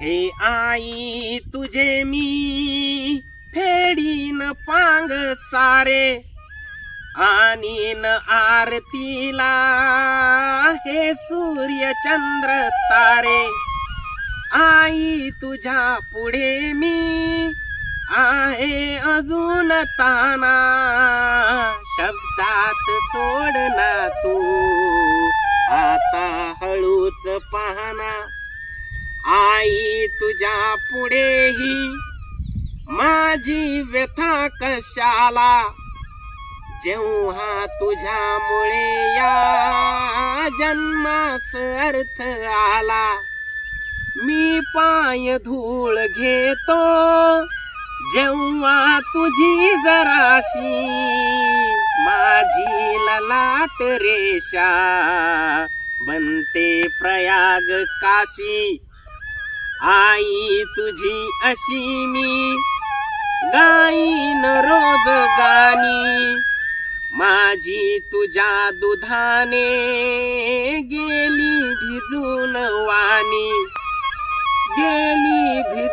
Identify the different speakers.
Speaker 1: हे आई तुझे मी फेडीन पांग सारे. आणि न आरतीला हे सूर्य चंद्र तारे. आई तुझ्या पुढे मी आहे अजून ताना. शब्दात सोड ना तू आता हळूच पाहना. तुझ्या पुढेही माझी व्यथा कशाला? जेव्हा तुझ्यामुळे या जन्मास अर्थ आला मी पाय धूळ घेतो. जेव्हा तुझी जराशी माझी ललाट रेषा बनते प्रयाग काशी आई तुझी अशी मी. गाईन रोज गाणी. माझी तुझ्या दुधाने गेली भिजून वाणी. गेली भिजून